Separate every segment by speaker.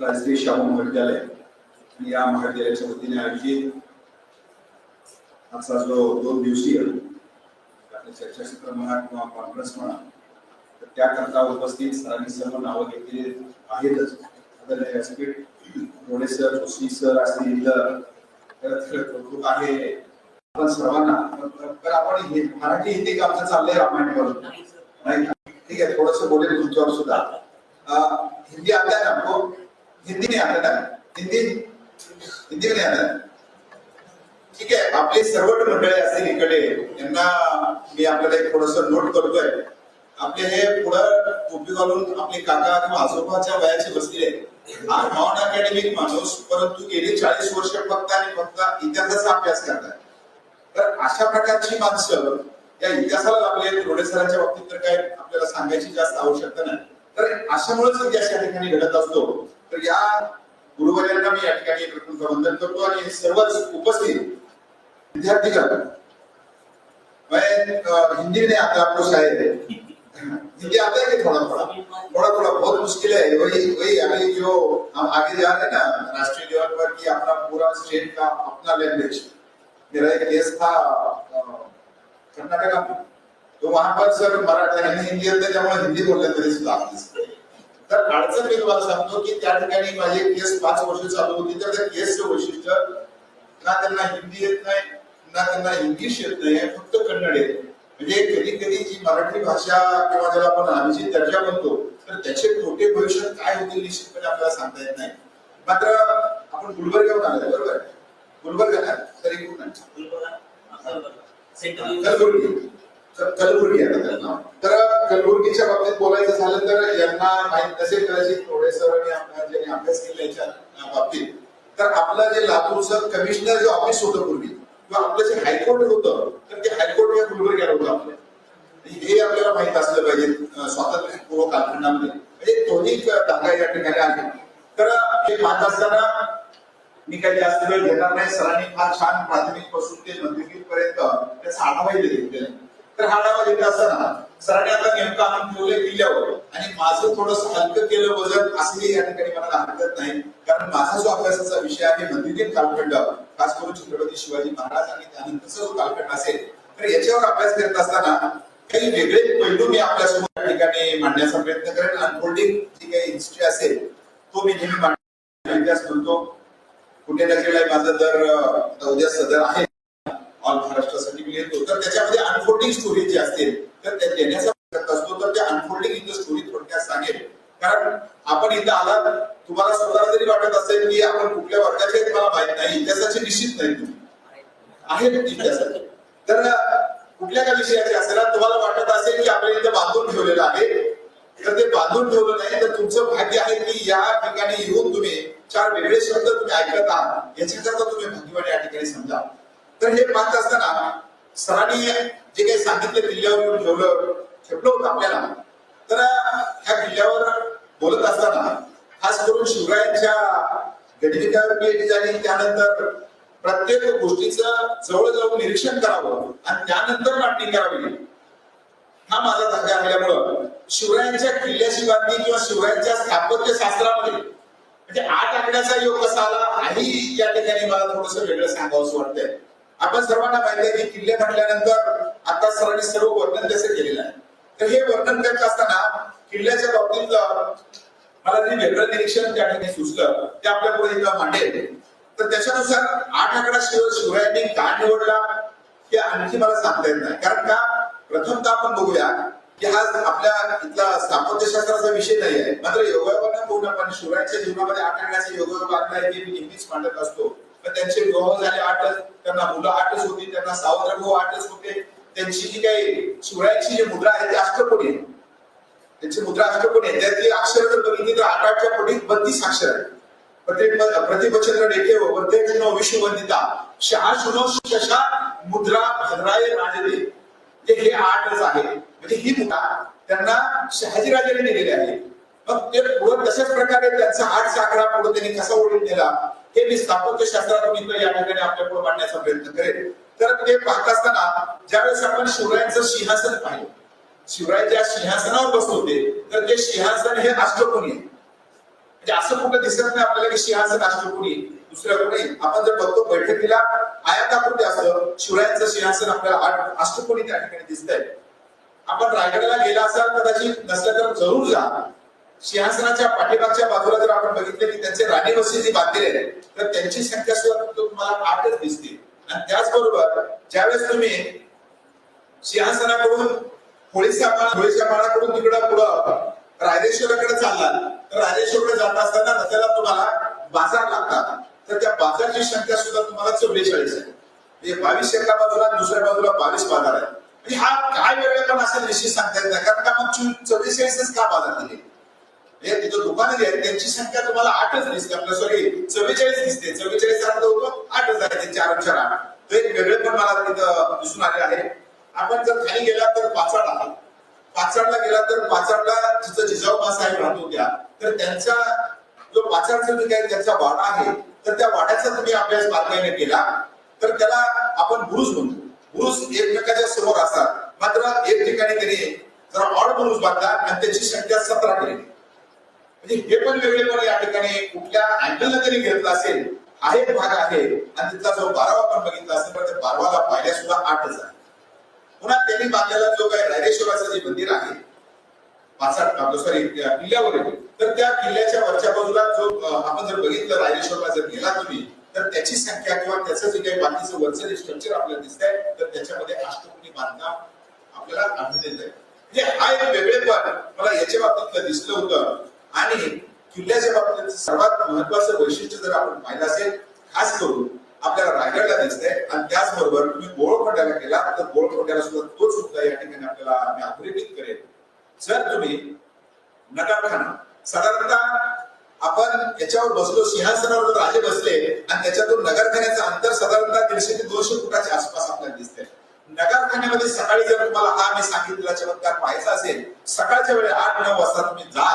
Speaker 1: राजश्री शाहू महाविद्यालय. आणि या महाविद्यालयाच्या वतीने आयोजित आजचा जो दोन दिवसीय चर्चासत्र म्हणा किंवा कॉन्फरन्स म्हणा तर त्याकरता उपस्थित सरांनी सर्व नावं घेतलेली आहेतच. आदरणीय व्यासपीठ रोडे सर जोशी सर असतील तर कौतुक आहे. आपण सर्वांना तर आपण हे मराठी हिंदी का आमचं चाललंय रामायण नाही ठीक आहे थोडस बोलेल तुमच्यावर सुद्धा. हिंदी आता नको. हिंदी नहीं आता. ना हिंदी हिंदी नहीं आता. ठीक आहे आपले सर्व मंडळी असतील इकडे यांना मी आपल्याला एक थोडस नोट करतोय. आपले हे पुढं टोपी घालून आपले काका किंवा आजोबाच्या वयाचे बसलेले हा नॉन अकॅडमिक माणूस परंतु गेली चाळीस वर्ष फक्त आणि फक्त इतिहासाचा अभ्यास करतात. तर अशा प्रकारची माणसं या इतिहासाला लागले रोडे सरांच्या बाबतीत तर काय आपल्याला सांगायची जास्त आवश्यकता नाही. तर अशामुळेच इतिहास या ठिकाणी घडत असतो. तर या गुरुवर्यांना मी या ठिकाणी प्रथम वंदन करतो आणि हे सर्वच उपस्थित विद्यार्थी करतात मैं म्हणजे, हिंदी में आता आपको शायद हिंदी आता है कि थोड़ा थोड़ा? थोड़ा थोड़ा बहुत मुश्किल है वही वही अभी जो हम आगे जा रहे हैं ना राष्ट्रीय लेवल पर कि अपना पूरा स्टेट का अपना लैंग्वेज मेरा एक केस था अ, कर्नाटका तो वहां पर सर मराठा हिंदी हिंदी येते त्यामुळे हिंदी बोलले तरी सुद्धा आपलीच. तर अडचण मी तुम्हाला सांगतो की त्या ठिकाणी माझी केस पाच वर्ष चालू होती. तर त्या केसचं वैशिष्ट्य ना त्यांना हिंदी येत नाही ना त्यांना इंग्लिश येत नाही फक्त कन्नड येते म्हणजे कधी कधी जी मराठी भाषा किंवा ज्याला आपण अभिजित दर्जा म्हणतो तर त्याचे तोटे भविष्यात काय होतील निश्चितपणे आपल्याला सांगता येत नाही. मात्र आपण गुलबर्ग्याहून आले बरोबर? गुलबर्गा ना तरी कुठं कलबुर्गी आहे त्यांना तर कलबुर्गीच्या बाबतीत बोलायचं झालं तर यांना माहीत नसेल कदाचित थोडे सर आणि ज्यांनी अभ्यास केला याच्या बाबतीत. तर आपलं जे लातूरचं कमिशनर जे ऑफिस होतं पूर्वी किंवा आपलं जे हायकोर्ट होतं तर ते हायकोर्ट या गुलबर्ग्याला होतं आपल्या हे आपल्याला माहीत असलं पाहिजे अं, स्वातंत्र्यपूर्व कालखंडामध्ये. म्हणजे दोन्ही धागा या ठिकाणी आहे तर हे पाहत असताना मी काही जास्त वेळ घेणार नाही. सरांनी फार छान प्राथमिकपासून ते मध्यमिक पर्यंत त्याचा आढावाही घेतलेला तर हा आढावा घेत असताना सरांनी आता नेमकं आणून ठेवले किल्ल्यावर आणि माझं थोडस हलकं केलं वजन असंही या ठिकाणी मला हरकत नाही. कारण माझा जो अभ्यासाचा विषय आहे म्हणजे मध्ययुगीन कालखंड खास करून छत्रपती शिवाजी महाराज आणि त्यानंतरचा जो कालखंड असेल तर याच्यावर अभ्यास करत असताना काही वेगळे पैलू मी आपल्यासमोर या ठिकाणी मांडण्याचा प्रयत्न करेन. अनफोल्डिंग जी काही हिस्ट्री असेल तो मी नेहमी मांडण्याचा इतिहास म्हणतो कुठे ना कुठे माझं तर उद्या सदर आहे. ऑल महाराष्ट्रासाठी मी लिहितो तर त्याच्यामध्ये अनफोल्डिंग स्टोरी जी असतील तर त्या देण्याचा प्रयत्न असतो तर त्या अनफोल्डिंग इन द स्टोरी थोडक्यात सांगेल. कारण आपण इथं आलात तुम्हाला स्वतःला जरी वाटत असेल की आपण कुठल्या वर्गाचे तुम्हाला माहीत नाही इतिहासाचे निश्चित नाही तुम्ही. आहेत इतिहासाचे तर कुठल्या का विषयाचे असेल तुम्हाला वाटत असेल की आपल्या इथं बांधून ठेवलेलं आहे. तर ते बांधून ठेवलं नाही तर तुमचं भाग्य आहे की या ठिकाणी येऊन तुम्ही चार वेगळे शब्द तुम्ही ऐकत आहात. याच्याकरता तुम्ही भाग्यवान या ठिकाणी समजा तर हे पाहत असताना सरांनी जे काही सांगितलं किल्ल्यावर ठेवलं ठेवलं होतं आपल्याला. तर ह्या किल्ल्यावर बोलत असताना खास करून शिवरायांच्या गडविकावर पीएचडी झाली त्यानंतर प्रत्येक गोष्टीचं जवळजवळ निरीक्षण करावं आणि त्यानंतर मांडणी करावी. हा माझा धक्का असल्यामुळं शिवरायांच्या किल्ल्याची बातमी किंवा शिवरायांच्या स्थापत्य शास्त्रामध्ये म्हणजे आठ आकड्याचा योग कसा आला आणि या ठिकाणी मला थोडस वेगळं सांगावं वाटतंय. आपण सर्वांना माहिती आहे की किल्ले म्हटल्यानंतर आता सरांनी सर्व वर्णन त्याचं केलेलं आहे. तर हे वर्णन करत असताना किल्ल्याच्या बाबतीतलं मला जे वेगळं निरीक्षण त्या ठिकाणी सुचलं ते आपल्या पुढे एकदा मांडेल. तर त्याच्यानुसार आठ आकडा शिव शिवरायांनी का निवडला हे आणखी मला सांगता येत नाही. कारण का? प्रथमतः आपण बघूया की हा आपल्या इथला स्थापत्यशास्त्राचा विषय नाही आहे. मात्र योगायोगाने पूर्णपणे शिवरायांच्या जीवनामध्ये आठ आकड्याचा योगायोग आणला आहे हे मी नेहमीच मांडत असतो. त्यांचे विवाह झाले आठच त्यांना मुलं आठच होती त्यांना सावत्र भाऊ आठच होते. त्यांची जी काही शिवरायांची जी मुद्रा आहे ती अष्टकोनी आहे. त्यांची मुद्रा अष्टकोनी आहे. त्यातली अक्षर जर बघितली तर आठ आठच्या पटीत बत्तीस अक्षर आहे प्रत्येक प्रतिपचंद्र डेके व प्रत्येक विश्ववंदिता. शहाशुनो शशा मुद्रा भद्राय राजदे. जे हे आठच आहे. म्हणजे ही मुद्रा त्यांना शहाजीराजांनी दिलेली आहे. मग ते पुढे तशाच प्रकारे त्यांचा आठ साखरा पुढे त्यांनी कसा ओढून नेला? हे मी स्थापत्य शास्त्रात मी या ठिकाणी आपल्यापुढे मांडण्याचा प्रयत्न करेल तर ते पाहत असताना ज्यावेळेस आपण शिवरायांचं सिंहासन पाहिलं शिवराय ज्या सिंहासनावर बसत होते तर ते सिंहासन हे अष्टकोणी आहे. म्हणजे असं कुठं दिसत नाही आपल्याला की सिंहासन अष्टकोणी दुसऱ्या कोणी आपण जर बघतो बैठकीला आयाताकृती असतं शिवरायांचं सिंहासन आपल्याला अष्टकोणी त्या ठिकाणी दिसतंय. आपण रायगडला गेला असाल कदाचित नसलं तर जरूर जा. सिंहासनाच्या पाठीमागच्या बाजूला जर आपण बघितलं की त्यांचे राणी वस्ती जी बांधलेली आहे तर त्यांची संख्या सुद्धा तुम्हाला आठच दिसते आणि त्याचबरोबर ज्यावेळेस तुम्ही सिंहासनाकडून होळीच्या होळीच्या माळाकडून तिकडं पुढं राजेश्वराकडे चालला तर राजेश्वरकडे जात असताना रस्त्याला तुम्हाला बाजार लागतात. तर त्या बाजारची संख्या सुद्धा तुम्हाला चौवेचाळीस आहे. म्हणजे बावीस एका बाजूला दुसऱ्या बाजूला बावीस बाजार आहे म्हणजे हा काय वेगळं पण असं सांगता येत नाही कारण का मग चौवेचाळीसच का बाजार दिले? हे तिथं दुकानं आहेत त्यांची संख्या तुम्हाला आठच दिसते. आपल्या सॉरी चव्वेचाळीस दिसते. चव्वेचाळीस अर्थ होतो आठच आहे त्यांचे चार चार आठ तर एक वेगळे पण मला तिथं दिसून आले आहे. आपण जर खाली गेला तर पाचाड आहात. पाचाडला गेला तर पाचाडला जिथं जिजाऊ साहेब राहत होत्या तर त्यांचा जो पाचाडचा जो काही त्यांचा वाडा आहे. तर त्या वाड्याचा तुम्ही अभ्यास बारकाईने केला. तर त्याला आपण बुरुज म्हणतो. बुरुज एकमेकाच्या समोर असतात. मात्र एक ठिकाणी त्यांनी जरा ऑड बुरुज बांधला आणि त्याची संख्या सतरा केली म्हणजे हे पण वेगळेपण या ठिकाणी कुठल्या अँगलला तरी घेतलं असेल हा एक भाग आहे आणि तिथला जो बारावा पण बघितला असेल तर बारावाला पाहिल्या सुद्धा आठच आहे पुन्हा त्यांनी बांधलेला जो काही रायरेश्वराचं जे मंदिर आहे सॉरी किल्ल्यावर तर त्या किल्ल्याच्या वरच्या बाजूला जो आपण जर बघितलं रायरेश्वरला जर गेला तुम्ही तर त्याची संख्या किंवा त्याचं जे काही बाकीचं वरचं जे स्ट्रक्चर आपल्याला दिसतंय तर त्याच्यामध्ये अष्टकोनी बांधकाम आपल्याला आढळलेलं आहे. म्हणजे हा एक वेगळेपण मला याच्या बाबतीतलं दिसलं होतं. आणि किल्ल्याच्या बाबतीत सर्वात महत्वाचं वैशिष्ट्य जर आपण पाहिलं असेल खास करून आपल्याला रायगडला दिसतंय आणि त्याचबरोबर तुम्ही गोळखोट्याला गेला तर गोळखोट्याला सुद्धा तोच मुद्दा या ठिकाणी आपल्याला मी अधोरेखित करेल. जर तुम्ही नगारखाना साधारणतः आपण याच्यावर बसलो सिंहासनावर जर राजे बसले आणि त्याच्यातून नगरखान्याचं अंतर साधारणतः दीडशे ते दोनशे फुटाच्या आसपास आपल्याला दिसतंय. नगरखान्यामध्ये सकाळी जर तुम्हाला हा मी सांगितलेला चमत्कार पाहायचा असेल सकाळच्या वेळी आठ नऊ वाजता तुम्ही जा.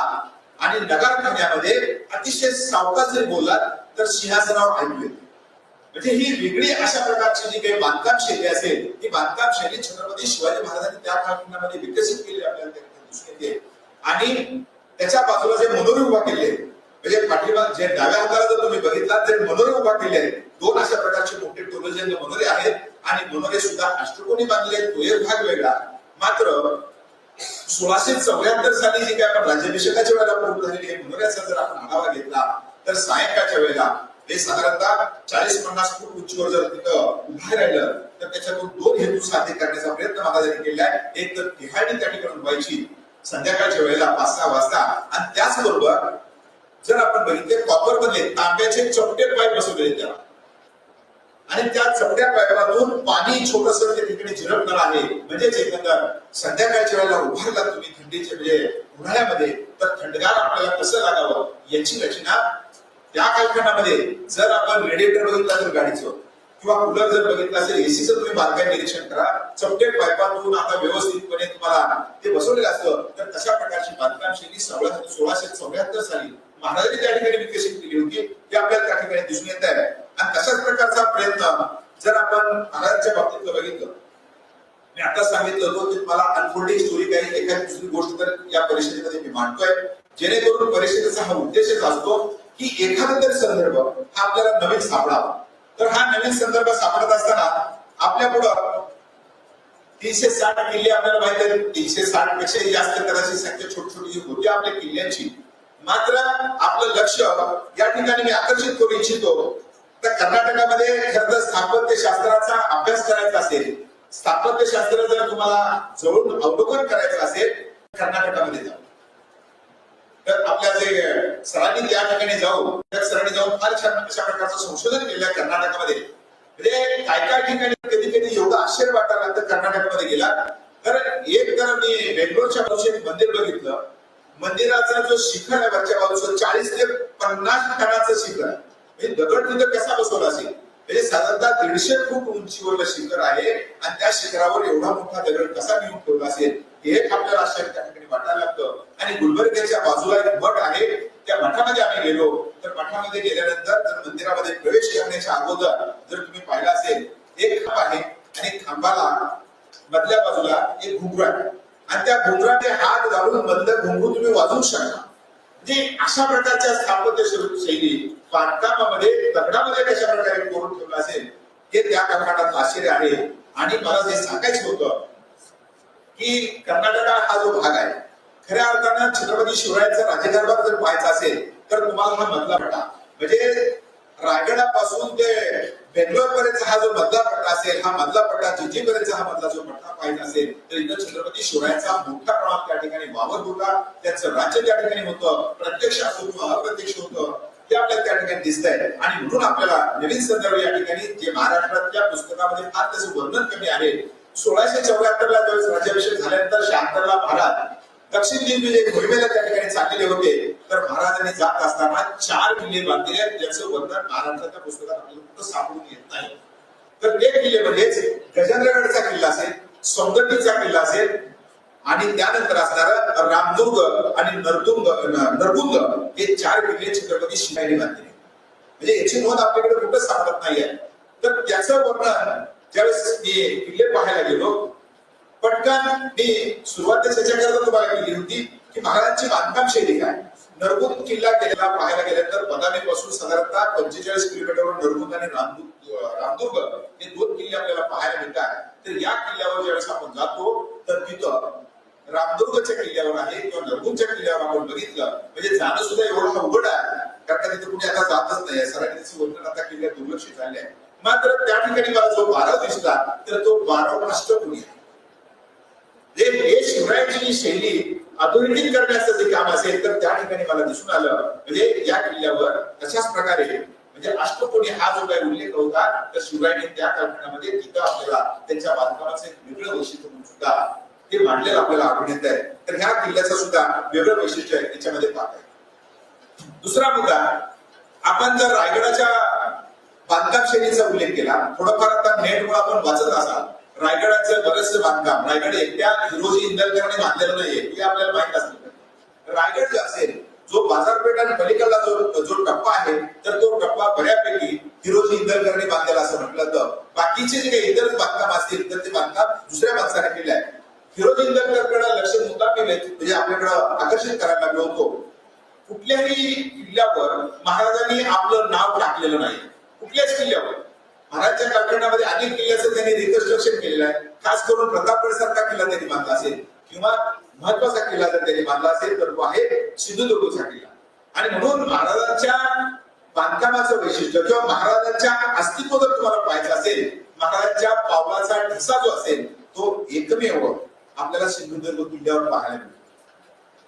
Speaker 1: आणि नगरखान्यामध्ये अतिशय सावकाश जरी बोललात तर सिंहासनावर ऐकू म्हणजे ही वेगळी अशा प्रकारची जी काही बांधकाम शैली असेल ती बांधकाम शैली छत्रपती शिवाजी महाराजांनी त्या कालखंडामध्ये विकसित केली आपल्याला दिसून येते. आणि त्याच्या बाजूला जे मनोरे उभा केले म्हणजे पाठीमाग जे डाव्या हाताला जर तुम्ही बघितला तर मनोरे उभा केले. आहेत दोन अशा प्रकारचे मोठे टोलोजन्य मनोरे आहेत. आणि मनोरे सुद्धा अष्टकोनी बांधले आहेत तो एक भाग वेगळा. मात्र सोळाशे चौऱ्याहत्तर साली जी काय आपण राज्याभिषेकाच्या वेळेला पूर्ण झालेली आहे मनोऱ्याचा जर आपण आढावा घेतला तर सायंकाळच्या वेळेला हे साधारणतः चाळीस पन्नास फूट उंचीवर जर तिथं उभं राहिलं तर त्याच्यातून दोन हेतू साध्य करण्याचा प्रयत्न महाराजांनी केला आहे. एक तर तिहाडी त्या ठिकाणी व्हायची संध्याकाळच्या वेळेला पाच सहा वाजता. आणि त्याचबरोबर जर आपण बघितले कॉपरमध्ये तांब्याचे चपटे पाईप बसवलेले त्याला. आणि त्या चपट्या पाईपातून पाणी छोटस म्हणजे त्या ठिकाणी झिरपणार आहे. म्हणजेच एकंदर संध्याकाळच्या वेळेला उभारला तुम्ही थंडीचे म्हणजे उन्हाळ्यामध्ये तर थंडगार आपल्याला कसं लागावं? याची रचना त्या कालखंडामध्ये जर आपण रेडिएटर बघितला तर गाडीचं किंवा कूलर जर बघितलं असेल एसीचं तुम्ही बांधकाम निरीक्षण करा. चपटे पायपातून आता व्यवस्थितपणे तुम्हाला ते बसवलेलं असतं तर तशा प्रकारची बांधकाम शैली सोळा सोळाशे चौऱ्याहत्तर साली महाराजांनी त्या ठिकाणी विकसित केली होती. ते आपल्याला त्या ठिकाणी दिसून येत आहे. अशाच प्रकारचा प्रयत्न जर आपण महाराजांच्या बाबतीत बघितलं मी आता सांगितलं होतं की मला अनफोल्डिंग स्टोरी काही एखादी दुसरी गोष्ट तर या परिषदेमध्ये मी मांडतोय. जेणेकरून परिषदेचा हा उद्देशच असतो की एखादा तरी संदर्भ हा आपल्याला नवीन सापडावा. तर हा नवीन संदर्भ सापडत असताना आपल्या पुढं तीनशे साठ किल्ले आपल्याला माहिती आहेत. तीनशे साठ पेक्षाही जास्त कदाचित संख्या छोटी छोटी जी होती आपल्या किल्ल्यांची. मात्र आपलं लक्ष या ठिकाणी मी आकर्षित करू इच्छितो तर कर्नाटकामध्ये खर तर स्थापत्य शास्त्राचा अभ्यास करायचा असेल स्थापत्य शास्त्र जर तुम्हाला जवळून अवलोकन करायचं असेल कर्नाटकामध्ये जाऊ तर आपल्या जे सरांनी त्या ठिकाणी जाऊ त्या सरांनी जाऊन फार छान अशा प्रकारचं संशोधन केलं कर्नाटकामध्ये. म्हणजे काय काय ठिकाणी कधी कधी एवढं आश्चर्य वाटायला लागतं कर्नाटकामध्ये गेला. तर एक तर मी बेंगलोरच्या बाजूचे एक मंदिर बघितलं मंदिराचा जो शिखर आहे वरच्या बाजूचं चाळीस ते पन्नास टनाचं शिखर आहे. म्हणजे दगड तिथं कसा बसवला असेल? म्हणजे साधारणतः दीडशे फूट उंचीवरलं शिखर आहे आणि त्या शिखरावर एवढा मोठा दगड कसा नेऊन ठेवला असेल हे एक आपल्याला आश्चर्य त्या ठिकाणी वाटायला लागतं. आणि गुलबर्ग्याच्या बाजूला एक मठ आहे. त्या मठामध्ये आम्ही गेलो. तर मठामध्ये गेल्यानंतर तर मंदिरामध्ये प्रवेश करण्याच्या अगोदर जर तुम्ही पाहिलं असेल एक खांब आहे आणि खांबाला मधल्या बाजूला एक घुंगरू आहे. आणि त्या घुंगराने हात घालून बंद घुंगरू तुम्ही वाजवू शकता. म्हणजे अशा प्रकारच्या स्थापत्य शैली बांधकामामध्ये दगडामध्ये कशा प्रकारे कोरून ठेवलं असेल हे त्या कर्नाटकात आश्चर्य आहे. आणि मला जे सांगायचं होतं की कर्नाटका हा जो भाग आहे खऱ्या अर्थानं छत्रपती शिवरायांचा राजकारभार जर पाहायचा असेल तर तुम्हाला हा मधला पट्टा म्हणजे रायगडापासून ते बेंगलोर पर्यंत हा जो मधला पट्टा असेल हा मधला पट्टा जिंजी पर्यंत हा मधला जो पट्टा पाहिजे असेल तर इथं छत्रपती शिवरायांचा मोठ्या प्रमाणात त्या ठिकाणी वावर होता त्यांचं राज्य त्या ठिकाणी होतं प्रत्यक्ष असो किंवा अप्रत्यक्ष होतं. ते आपल्याला त्या ठिकाणी दिसत आहे आणि म्हणून आपल्याला नवीन संदर्भ या ठिकाणी जे महाराष्ट्रातल्या पुस्तकामध्ये फार त्याचं वर्णन कमी आहे. सोळाशे चौऱ्याहत्तर ला ज्यावेळेस राज्याभिषेक झाल्यानंतर शहात्तरला भारत दक्षिण दिग्विजय मोहिमेला त्या ठिकाणी चाललेले होते तर महाराजांनी जात असताना चार किल्ले बांधलेले आहेत. ज्याचं वर्णन महाराष्ट्राच्या पुस्तकात आपल्याला कुठं सापडून येत नाही. तर ते किल्ले म्हणजेच गजेंद्रगडचा किल्ला असेल सौंदर्यचा किल्ला असेल आणि त्यानंतर असणार रामदुर्ग आणि नरदुर्ग नरगुंग हे चार किल्ले छत्रपती शिवाजी बांधलेले म्हणजे याची नोंद आपल्याकडे कुठं सापडत नाहीये. तर त्याचं वर्णन ज्यावेळेस मी किल्ले पाहायला गेलो पटकन मी सुरुवातीच याच्याकरता तुम्हाला केली होती की महाराजांची बांधकाम शैली काय? नरगुंद किल्ला केलेला पाहायला गेल्यानंतर बदामी पासून साधारणतः पंचेचाळीस किलोमीटरवर नरगुंद आणि रामदुर्ग रामदुर्ग हे दोन किल्ले आपल्याला पाहायला मिळतात. तर या किल्ल्यावर ज्यावेळेस आपण जातो तर तिथं रामदुर्गच्या किल्ल्यावर आहे किंवा नरगुंदच्या किल्ल्यावर आपण बघितलं म्हणजे जाणं सुद्धा एवढं अवघड आहे कारण का तिथे कुठे आता जातच नाही. सरांनी त्याचं वर्णन आता किल्ल्यात दुर्लक्षित झाले आहे मात्र त्या ठिकाणी मला जो बारव दिसला तर तो बारव अष्टपुरी आहे? हे शिवरायांची शैली अधोरेखित करण्याचं जे काम असेल तर त्या ठिकाणी मला दिसून आलं. म्हणजे या किल्ल्यावर तशाच प्रकारे म्हणजे अष्टकोणी हा जो काही उल्लेख होता तर शिवरायांनी त्या कालखंडामध्ये तिथं आपल्याला त्यांच्या बांधकामाचं एक वेगळं वैशिष्ट्य म्हणून सुद्धा ते मांडलेलं आपल्याला आढळून येत आहे. तर ह्या किल्ल्याचं सुद्धा वेगळं वैशिष्ट्य आहे त्याच्यामध्ये पाहत आहे. दुसरा मुद्दा आपण जर रायगडाच्या बांधकाम शैलीचा उल्लेख केला थोडंफार आता नेटवर आपण वाचत असाल रायगडाचं बरेचसे बांधकाम रायगड एकट्या हिरोजी इंदरकरने बांधलेलं नाहीये हे आपल्याला माहीत असलं रायगड जे असेल जो बाजारपेठ आणि पलीकडला जो जो टप्पा आहे तर तो टप्पा बऱ्यापैकी हिरोजी इंदरकरने बांधलेला असं म्हटलं तर बाकीचे जे काही इतर बांधकाम असतील तर ते बांधकाम दुसऱ्या माणसाने केले आहे हिरोजी इंदरकरकडे लक्ष मुद्दा केले म्हणजे आपल्याकडं आकर्षित करायला लागलो होतो कुठल्याही किल्ल्यावर महाराजांनी आपलं नाव टाकलेलं नाही. कुठल्याच किल्ल्यावर. महाराजच्या कालखंडामध्ये अनेक किल्ल्याचं त्यांनी रिकन्स्ट्रक्शन केलेलं आहे. खास करून प्रतापगड सारखा किल्ला त्यांनी बांधला असेल किंवा महत्त्वाचा किल्ला जर त्यांनी बांधला असेल तर तो आहे सिंधुदुर्गचा किल्ला. आणि म्हणून महाराजांच्या बांधकामाचं वैशिष्ट्य किंवा महाराजांच्या अस्तित्व जर तुम्हाला पाहायचं असेल महाराजांच्या पावलाचा ठसा जो असेल तो एकमेव आपल्याला सिंधुदुर्ग किल्ल्यावर पाहायला मिळतो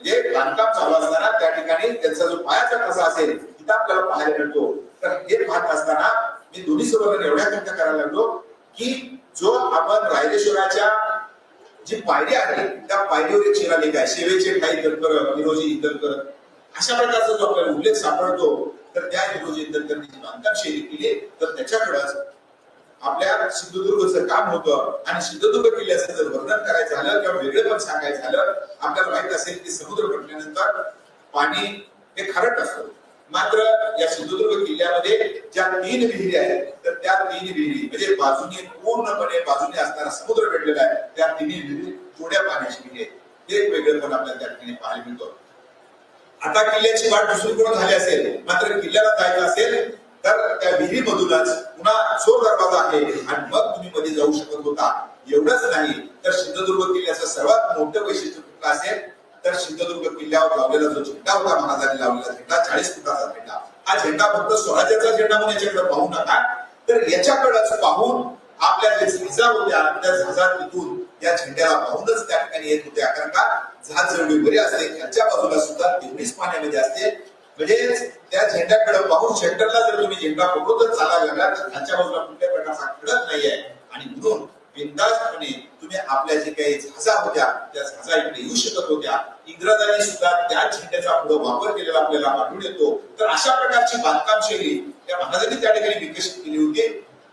Speaker 1: म्हणजे बांधकाम चालू असताना त्या ठिकाणी त्यांचा जो पायाचा कसा असेल तिथं आपल्याला पाहायला मिळतो. तर हे पाहत असताना मी दोन्ही सोबत एवढ्या खंत करायला लागलो की जो आपण रायरेश्वराच्या जी पायरी आहे त्या पायरीवर एक शिलालेख आहे. शेवेचे काही दलकर विरोजी दलकर अशा प्रकारचा जो आपल्याला उल्लेख सापडतो तर त्या विरोजी दलकरनी जी बांधकाम शैली केली तर त्याच्याकडंच आपल्या सिंधुदुर्गचं काम होतं आणि सिंधुदुर्ग किल्ल्याचं जर वर्णन करायचं झालं किंवा वेगळं पण सांगायचं झालं आपल्याला माहीत असेल की समुद्र म्हटल्यानंतर पाणी हे खारट असतं. मात्र या सिंधुदुर्ग किल्ल्यामध्ये ज्या तीन विहिरी आहेत तर त्या तीन विहिरी म्हणजे बाजूने पूर्णपणे बाजूने असणारा समुद्र भेटलेला आहे. त्या तिन्ही विहिरी थोड्या पाण्याची विहिरी आहे हे वेगळं पण आपल्याला त्या ठिकाणी पाहायला मिळतं. आता किल्ल्याची वाट दुसरीकडून झाली असेल मात्र किल्ल्याला जायचं असेल तर त्या विहिरीमधूनच पुन्हा चोर दरवाजा आहे आणि मग तुम्ही मध्ये जाऊ शकत होता. एवढंच नाही तर सिंधुदुर्ग किल्ल्याचं सर्वात मोठं वैशिष्ट्य कुठलं असेल? तर सिंधुदुर्ग किल्ल्यावर लावलेला जो झेंडा होता महाराजांनी लावलेला झेंडा चाळीस फुटाचा झेंडा. हा झेंडा फक्त स्वराज्याचा झेंडा म्हणून याच्याकडे पाहू नका. तर याच्याकडेच पाहून आपल्या जे झिजा होत्या त्या झिजा तिथून या झेंड्याला पाहूनच त्या ठिकाणी येत होत्या. कारण का? जहाज जेवढी बरी असते. खालच्या बाजूला सुद्धा तेवढीच पाण्यामध्ये असते. म्हणजे त्या झेंड्याकडे पाहून सेंटरला जर तुम्ही झेंडा बघून चालायला लागला तर खालच्या बाजूला कुठल्या प्रकारचा कडक नाही आहे आणि म्हणून बिंदासपणे तुम्ही आपल्या जे काही झाजा होत्या त्या झाजा इकडे येऊ शकत होत्या. इंग्रजांनी सुद्धा त्या झेंड्याचा पुढे वापर केलेला आपल्याला आढळून येतो. तर अशा प्रकारची बांधकाम शैली त्या महाराजांनी त्या ठिकाणी विकसित केली होती.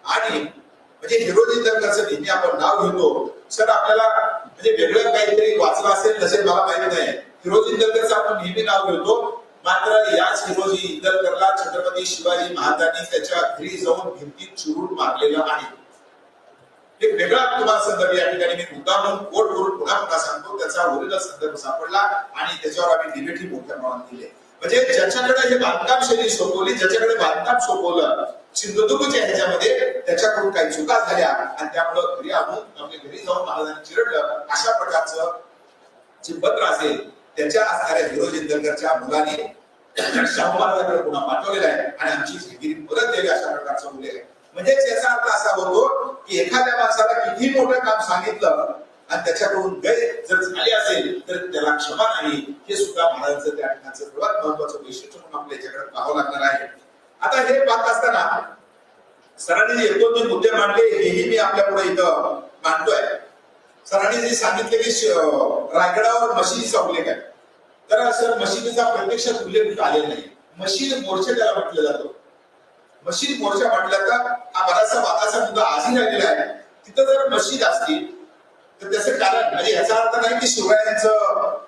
Speaker 1: आणि म्हणजे हिरोजी दरगाचं नेहमी आपण नाव घेतो सर आपल्याला म्हणजे वेगळं काहीतरी वाचलं असेल नसेल मला माहीत नाही. हिरोजी दरगाचं आपण नेहमी नाव घेतो मात्र याच हिरोजी इंदरकरला छत्रपती शिवाजी महाराजांनी त्याच्या घरी जाऊन भिंतीत चुरून मारलेला आहे. एक वेगळा तुम्हाला संदर्भ या ठिकाणी मी मुद्दा म्हणून कोट करून पुन्हा पुन्हा सांगतो. त्याचा ओरिजिनल संदर्भ सापडला आणि त्याच्यावर आम्ही निगेटिव्ह मोठ्या प्रमाणात दिले म्हणजे ज्याच्याकडे हे बांधकाम शैली सोपवली ज्याच्याकडे बांधकाम सोपवलं सिंधुदुर्गच्या ह्याच्यामध्ये त्याच्याकडून काही चुका झाल्या आणि त्यामुळं घरी आणून आपल्या घरी जाऊन महाराजांनी चिरडलं. अशा प्रकारचं जे पत्र असेल त्याच्या असणाऱ्या हिरो जिंदलकरच्या मुलाने त्याच्या महाराजांकडे पुन्हा पाठवलेलं आहे आणि आमची हिगिरी परत द्यावी अशा प्रकारचं उल्लेख आहे. म्हणजेच याचा अर्थ असा होतो की एखाद्या माणसाला किती मोठं काम सांगितलं आणि त्याच्याकडून गैर जर झाली असेल तर त्याला क्षमा नाही. हे सुद्धा महाराजांचं त्या ठिकाणचं सर्वात महत्वाचं वैशिष्ट्य म्हणून आपल्या याच्याकडे पाहावं लागणार आहे. आता हे पाहत असताना सरांनी जे एक दोन दोन मुद्दे मांडले हेही मी आपल्या पुढे इथं मांडतोय. सरांनी जे सांगितले की रायगडावर मशिदीचा उल्लेख आहे तर सर मशिदीचा प्रत्यक्षात उल्लेख इथं आलेला नाही. मशीद मोर्चा त्याला म्हटलं जातो. मशीद मोर्चा म्हटलं तर हा बराचसा वादाचा मुद्दा आजही राहिलेला आहे. तिथं जर मशीद असतील तर त्याचं कारण म्हणजे याचा अर्थ नाही की शिवरायांचं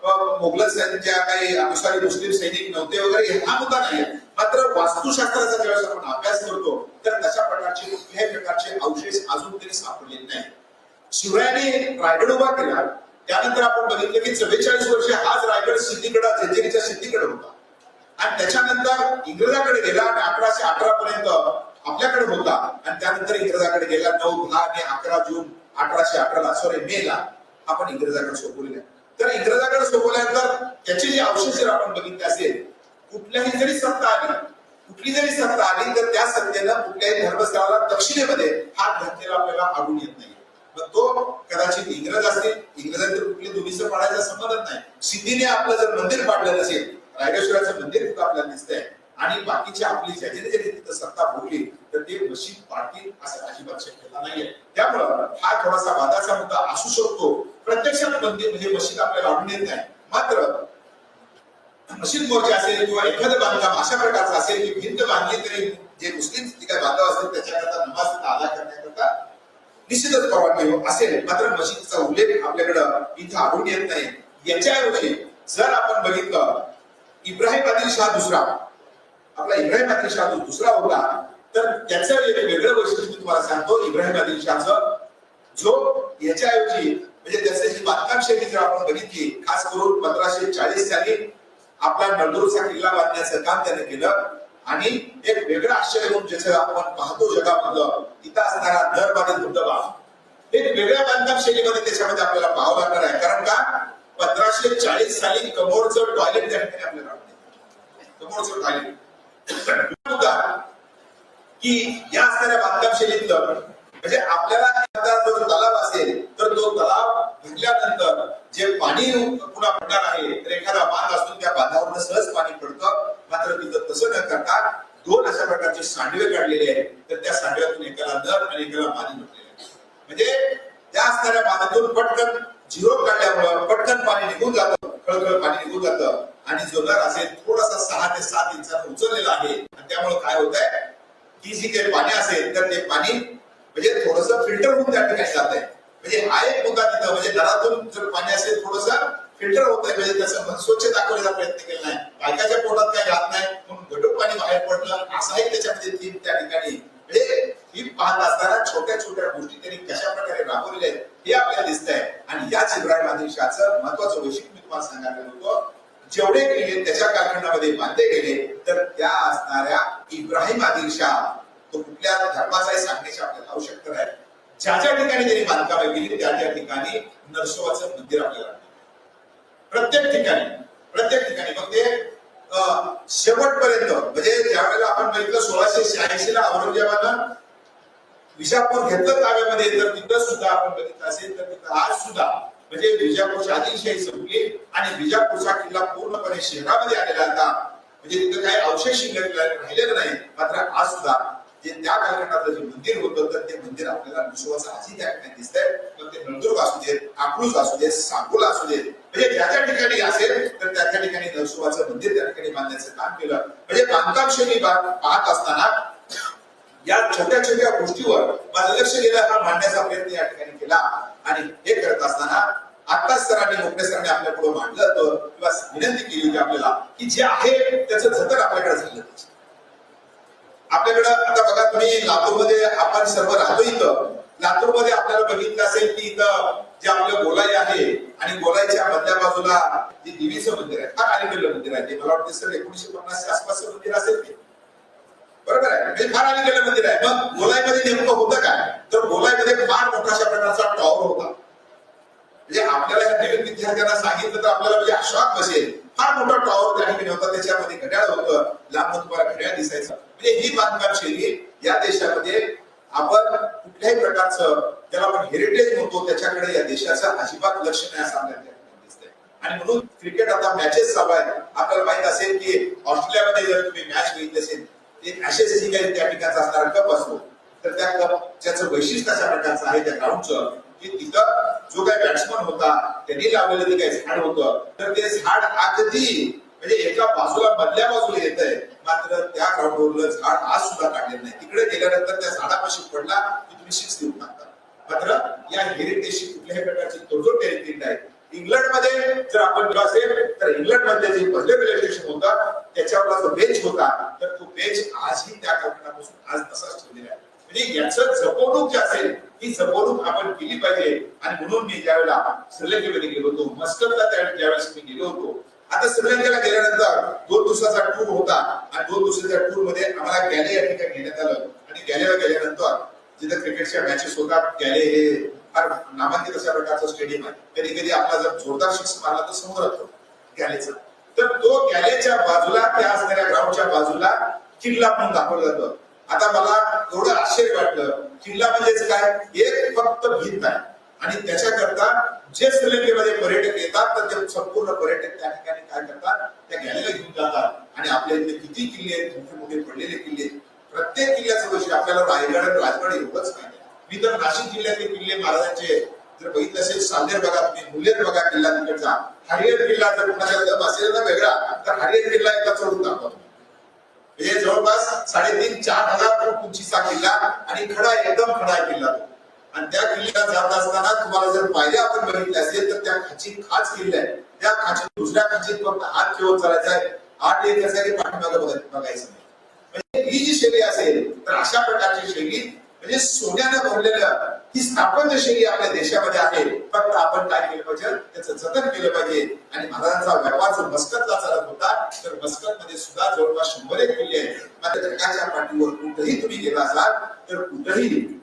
Speaker 1: मोगलच मोगल सैन्याच्या काही अनुसारी मुस्लिम सैनिक नव्हते वगैरे हा मुद्दा नाही मात्र वास्तुशास्त्राचा ज्यावेळेस आपण अभ्यास करतो तर तशा प्रकारचे कुठल्याही प्रकारचे अवशेष अजून तरी सापडलेले नाही शिवरायांनी रायगड उभा केला. त्यानंतर आपण बघितलं की चव्वेचाळीस वर्ष हाच रायगड सिद्धिगडा जेजेरीच्या सिद्धीकडे होता. आणि त्याच्यानंतर इंग्रजाकडे गेला आणि अकराशे अठरा पर्यंत आपल्याकडे होता. आणि त्यानंतर इंग्रजाकडे गेला नऊ दहा आणि अकरा जून अठराशे अठराला सॉरी मे ला आपण इंग्रजाकडे सोपवलेला तर इंग्रजाकडे सोपवल्यानंतर त्याचे जे अवशेष जर आपण बघितले असेल कुठल्याही जरी सत्ता आली कुठली जरी सत्ता आली तर त्या सत्तेनं कुठल्याही धर्मस्थळाला दक्षिणेमध्ये हात घातलेला आपल्याला आढळून येत नाही. तो कदाचित इंग्रज असतील इंग्रजांचे कुठले दोन्हीचं पाडायचा संबंधच नाही. सिद्धीने आपलं जर मंदिर पाडलं नसेल रायगेश्वराचं मंदिर तिथं आपल्याला दिसतंय. आणि बाकीची आपली ज्याने ज्याने तिथं सत्ता भोगली तर ते मशीद पाडतील असं अजिबात शक्यता नाहीये. त्यामुळं हा थोडासा वादाचा मुद्दा असू शकतो. प्रत्यक्षात मंदिर म्हणजे मशीद आपल्याला आढळून येत नाही. मात्र मशीद मोर्चा असेल किंवा एखादं बांधकाम अशा प्रकारचं असेल की भिंत बांधली तरी जे मुस्लिम जे काही बांधव असतील त्याच्याकरता नमाज अदा करण्याकरता निश्चितच परवानगी असेल मात्र मशीदचा उल्लेख आपल्याकडं इथं आढळून येत नाही. याच्याऐवजी जर आपण बघितलं इब्राहिम आदिल शाह दुसरा. आपला इब्राहिम आदिल शाह जो दुसरा होता तर त्याचं एक वेगळं वैशिष्ट्य तुम्हाला सांगतो. इब्राहिम आदिल शाहचं जो याच्याऐवजी म्हणजे त्याचे जी बांधकाम शैली जर आपण बघितली खास करून पंधराशे चाळीस साली आपला नळदुर्गचा किल्ला बांधण्याचं काम त्याने केलं. आणि एक वेगळं आश्चर्य रूप ज्याचं आपण पाहतो जगामधलं तिथं असणारा दरबारी धबधबा एक वेगळ्या बांधकाम शैलीमध्ये त्याच्यामध्ये आपल्याला पाहावं लागणार आहे. कारण का? पंधराशे चाळीस साली कमोडचं टॉयलेट त्या ठिकाणी आपल्याला आढळतं. टॉयलेट की या असणाऱ्या बांधकाम शैलीतलं म्हणजे आपल्याला जर जो तलाव असेल तर तो तलाव भरल्यानंतर जे पाणी पुन्हा पडणार आहे तर एखादा बांध असून त्या बांधावरनं सहज पाणी पडतं. मात्र तिथं तसं न करता दोन अशा प्रकारचे सांडवे काढलेले आहेत तर त्या सांडव्यातून एकाला नर आणि एकाला पाणी म्हटलेले आहे म्हणजे त्या असणाऱ्या बांधातून पटकन झिरो काढल्यामुळं पटकन पाणी निघून जातं खळखळ पाणी निघून जातं आणि जो नर असेल थोडासा सहा ते सात इंचानं उचललेला आहे. आणि त्यामुळे काय होत आहे की जी काही पाणी असेल तर ते पाणी म्हणजे थोडस फिल्टर होऊन त्या ठिकाणी जात आहे म्हणजे हा एक मुद्दा तिथं म्हणजे नरातून जर पाणी असेल थोडस फिल्टर होत आहे म्हणजे त्याचं मन स्वच्छ दाखवण्याचा प्रयत्न केला नाही. बायकाच्या पोटात काय घात नाही म्हणून घटक पाणी बाहेर पडलं. असाही त्याच्यामध्ये थीम त्या ठिकाणी. म्हणजे ही पाहत असताना छोट्या छोट्या गोष्टी त्यांनी कशा प्रकारे राबवलेल्या आहेत हे आपल्याला दिसत आहे आणि याच इब्राहिम आदिल महत्वाचं वैशिष्ट्य मी तुम्हाला सांगायला होतो जेवढे केले त्याच्या कालखंडामध्ये बांधले गेले तर त्या असणाऱ्या इब्राहिम आदिल तो कुठल्या धर्माचाही सांगण्याची आपल्याला आवश्यकता नाही. ज्या ज्या ठिकाणी त्यांनी बांधकामे केली त्या त्या ठिकाणी नरसोबाचं मंदिर आपल्याला प्रत्येक ठिकाणी प्रत्येक ठिकाणी. मग ते अं, शेवटपर्यंत म्हणजे ज्या वेळेला आपण बघितलं सोळाशे शहाऐंशी ला औरंगजेबानं विजापूर घेतलं ताब्यामध्ये तर तिथं सुद्धा आपण बघितलं असेल तर तिथं आज सुद्धा म्हणजे विजापूरची आदिलशाही संपली आणि विजापूरचा किल्ला पूर्णपणे शहरामध्ये आलेला होता. म्हणजे तिथं काही अवशेष राहिलेलं नाही मात्र आज सुद्धा जे त्या कालखंडातलं जे मंदिर होतं तर ते मंदिर आपल्याला विश्वास आजही त्या ठिकाणी दिसतंय. मग ते नळदुर्ग असू देत अकलूज असू देत सांगोला असू देत म्हणजे ज्या ज्या ठिकाणी असेल तर त्या त्या ठिकाणी नरसोबाचं मंदिर त्या ठिकाणी बांधण्याचं काम केलं. म्हणजे बांधकाम शैली पाहत असताना या छोट्या छोट्या गोष्टीवर माझं लक्ष गेलं हा मांडण्याचा प्रयत्न या ठिकाणी केला. आणि हे करत असताना आता सरांनी मोठ्या सरांनी आपल्या पुढे मांडलं होतं किंवा विनंती केली होती आपल्याला की जे आहे त्याचं जतन आपल्याकडे झालं पाहिजे. आपल्याकडं आता बघा तुम्ही लातूरमध्ये आपण सर्व राहतो इथं. लातूरमध्ये आपल्याला बघितलं असेल की इथं जे आपलं गोलाई आहे आणि गोलाईच्या मधल्या बाजूला जे देवीचं मंदिर आहे फार अलीकडलं मंदिर आहे. ते मला वाटतं सर एकोणीशे पन्नासच्या आसपासचं मंदिर असेल ते. बरोबर आहे? म्हणजे फार अलीकडलं मंदिर आहे. मग गोलाईमध्ये नेमकं होतं काय? तर गोलाईमध्ये फार मोठा अशा प्रकारचा टॉवर होता. म्हणजे आपल्याला ह्या नवीन विद्यार्थ्यांना सांगितलं तर आपल्याला म्हणजे आश्वास बसेल. फार मोठा टॉवर त्या ठिकाणी होता. त्याच्यामध्ये घड्याळ होतं. लांब तुम्हाला घड्याळ दिसायचं. म्हणजे ही बांधकाम शैली या देशामध्ये आपण कुठल्याही प्रकारचं ज्याला आपण हेरिटेज म्हणतो त्याच्याकडे या देशाचं अजिबात लक्ष नाही असं आपल्याला आणि म्हणून क्रिकेट आता मॅचेस चालू आहेत. आपल्याला माहीत असेल की ऑस्ट्रेलियामध्ये जर तुम्ही मॅच बघितली असेल एक ऍशेस जी काही त्या ठिकाणचा असणारा कप असतो तर त्या कप ज्याचं वैशिष्ट्य अशा प्रकारचं आहे त्या ग्राउंडचं की तिथं जो काही बॅट्समन होता त्यांनी लावलेलं ते काही झाड होतं तर ते झाड अगदी म्हणजे एका बाजूला मधल्या बाजूला येत आहे मात्र त्या ग्राउंडवरलं झाड आज सुद्धा काढलेलं नाही. तिकडे गेल्यानंतर त्या झाडापाशी पडला की तुम्ही सिक्स देऊ टाकता मात्र या हेरिटेजची कुठल्याही प्रकारची तोडजोड केली नाही. इंग्लंडमध्ये जर आपण असेल तर इंग्लंडमध्ये जे पहिले रेल्वे स्टेशन होतं त्याच्यावर जो बेंच होता तर तो बेंच आजही त्या कारखान्यापासून आज तसाच ठेवलेला आहे. म्हणजे याचं जपवणूक जी असेल ही जपवणूक आपण केली पाहिजे. आणि म्हणून मी ज्यावेळेला श्रीलंकेमध्ये गेलो होतो मस्कतला त्यावेळेस ज्यावेळेस मी गेलो होतो आता श्रीलंकेला गेल्यानंतर दोन दिवसाचा टूर होता. आणि दोन दिवसाच्या टूरमध्ये आम्हाला गॅले या ठिकाणी घेण्यात आलं. आणि गॅलेला गेल्यानंतर जिथे क्रिकेटच्या मॅचेस होतात गॅले हे फार नामांकित अशा प्रकारचं स्टेडियम आहे. कधी कधी आपला जर जोरदार शिक्ष मारला तर समोर येतो गॅलेचा तर तो गॅलेच्या बाजूला त्या असणाऱ्या ग्राउंडच्या बाजूला किल्ला म्हणून दाखवलं जातं. आता मला एवढं आश्चर्य वाटलं. किल्ला म्हणजेच काय? एक फक्त भिंत आहे. आणि त्याच्याकरता जे श्रीलंकेमध्ये पर्यटक येतात तर ते संपूर्ण पर्यटक त्या ठिकाणी काय करतात? त्या गॅलरीला घेऊन जातात. आणि आपल्या इथे किती किल्ले आहेत? मोठे मोठे पडलेले किल्ले प्रत्येक किल्ल्याचं वैशिष्ट्य आपल्याला रायगड आणि राजगड एवढंच नाही मी तर नाशिक जिल्ह्यातले किल्ले महाराजांचे जर बघितलं असेल सांदेर बघा तुम्ही मुलेर बघा किल्ला तिकडचा. हरिहर किल्ला जर कुणाच्या दम असेल ना वेगळा तर हरिहर किल्ला एकदा चढून दाखवा हे म्हणजे जवळपास साडेतीन चार हजार फूट उंचीचा किल्ला आणि खडा एकदम खडा किल्ला तो. आणि त्या किल्ल्यात जात असताना तुम्हाला जर पायऱ्या आपण बघितल्या असेल तर त्या खाची खाच किल्ला आहे. त्या खाची दुसऱ्या खाचीत फक्त हात ठेवत चालायचा आहे. आठ एक असायची पाठीमागे बघत बघायचं नाही. म्हणजे ही जी शैली असेल तर अशा प्रकारची शैली म्हणजे सोन्यानं भरलेल्या ही स्थापन शैली आपल्या देशामध्ये आहे. फक्त आपण काय केलं पाहिजे? त्याचं जतन केलं पाहिजे. आणि महाराजांचा व्यापार जो मस्कतला चालत होता तर मस्कत मध्ये सुद्धा जवळपास शंभर एक किल्ले आहेत. मात्र जगाच्या पाठीवर कुठेही तुम्ही गेला असाल तर कुठेही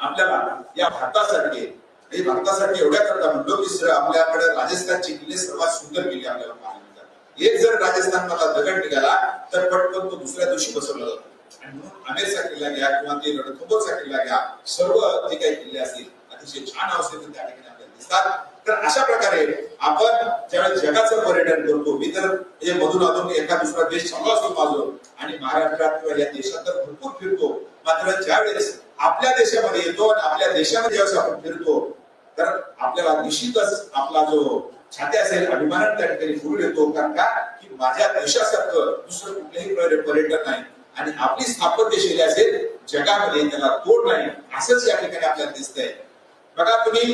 Speaker 1: आपल्याला या भारतासाठी आणि भारतासाठी एवढ्या करता म्हणलो की सर आपल्याकडे राजस्थानची किल्ले सर्वात सुंदर किल्ले आपल्याला पाहायला मिळतात. एक जर राजस्थान मधला दगड निघाला तर पटकन तो दुसऱ्या दिवशी बसवला जातो. आणि म्हणून आमेरचा किल्ला घ्या किंवा ते रणथंबोरचा किल्ला घ्या सर्व जे काही किल्ले असतील अतिशय छान अवस्थेत त्या ठिकाणी आपल्याला दिसतात. तर अशा प्रकारे आपण ज्यावेळेस जगाचं पर्यटन करतो मी तर हे मधून अजून एका दुसरा देश चालू असतो माझं. आणि महाराष्ट्रात किंवा या देशात तर भरपूर फिरतो. मात्र ज्यावेळेस आपल्या देशामध्ये येतो आणि आपल्या देशामध्ये जेव्हा आपण फिरतो तर आपल्याला निश्चितच आपला जो छाती असेल अभिमान त्या ठिकाणी फुल येतो. कारण का? की माझ्या देशासारखं दुसरं कुठलंही पर्यटन नाही. आणि आपली स्थापत्य शैली असेल जगामध्ये त्याला तोड नाही. असंच या ठिकाणी आपल्याला दिसतंय. बघा तुम्ही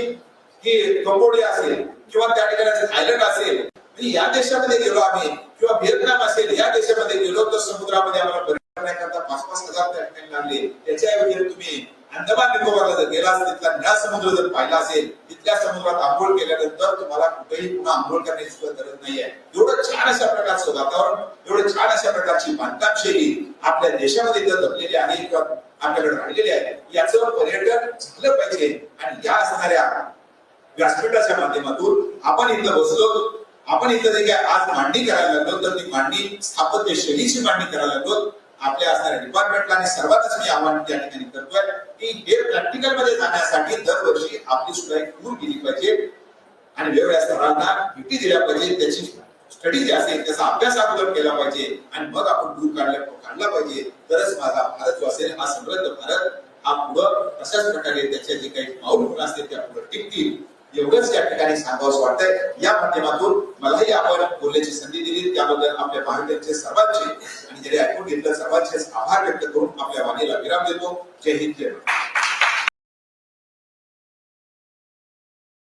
Speaker 1: की कंबोडिया असेल किंवा त्या ठिकाणी थायलंड असेल या देशामध्ये गेलो आम्ही किंवा व्हिएतनाम असेल या देशामध्ये गेलो तर समुद्रामध्ये आम्हाला करण्याकरता पाच पाच हजार त्या ठिकाणी लागले. त्याच्याऐवजी तुम्ही अंदमान निकोबारला जर गेला असेल तिथला निळा समुद्र जर पाहिला असेल तिथल्या समुद्रात आंघोळ केल्यानंतर तुम्हाला कुठेही पुन्हा आंघोळ करण्याची सुद्धा गरज नाही आहे एवढं छान अशा प्रकारचं वातावरण एवढं छान अशा प्रकारची बांधकाम शैली आपल्या देशामध्ये इथं जपलेली आहे किंवा आपल्याकडे राहिलेली आहे. याचं पर्यटन झालं पाहिजे आणि या असणाऱ्या व्यासपीठाच्या माध्यमातून आपण इथं बसलो आपण इथं जे काय आज मांडणी करायला लागलो तर ती मांडणी स्थापत्य शैलीची मांडणी करायला लागलो आपल्या असणाऱ्या डिपार्टमेंटला आणि सर्वांनाच मी आव्हान त्या ठिकाणी करतोय. की हे प्रॅक्टिकलमध्ये जाण्यासाठी दरवर्षी आपली सुद्धा एक टूर केली पाहिजे. आणि वेगवेगळ्या स्थळांना भेटी दिल्या पाहिजे. त्याची स्टडी जी असेल त्याचा अभ्यास अगोदर केला पाहिजे. आणि मग आपण टूर काढला काढला पाहिजे. तरच माझा भारत जो असेल हा समृद्ध भारत हा पुढं अशाच प्रकारे त्याचे जे काही पाऊल असतील त्या पुढे टिकतील. एवढंच या ठिकाणी सांगावंच वाटतंय. या माध्यमातून मलाही आपण बोलण्याची संधी दिली. त्याबद्दल आपल्या महाविद्यालयाचे सर्वांचे आणि ज्याने ऐकून घेतलं सर्वांचे आभार व्यक्त करून आपल्या वाणीला विराम देतो. जय हिंद जय भारत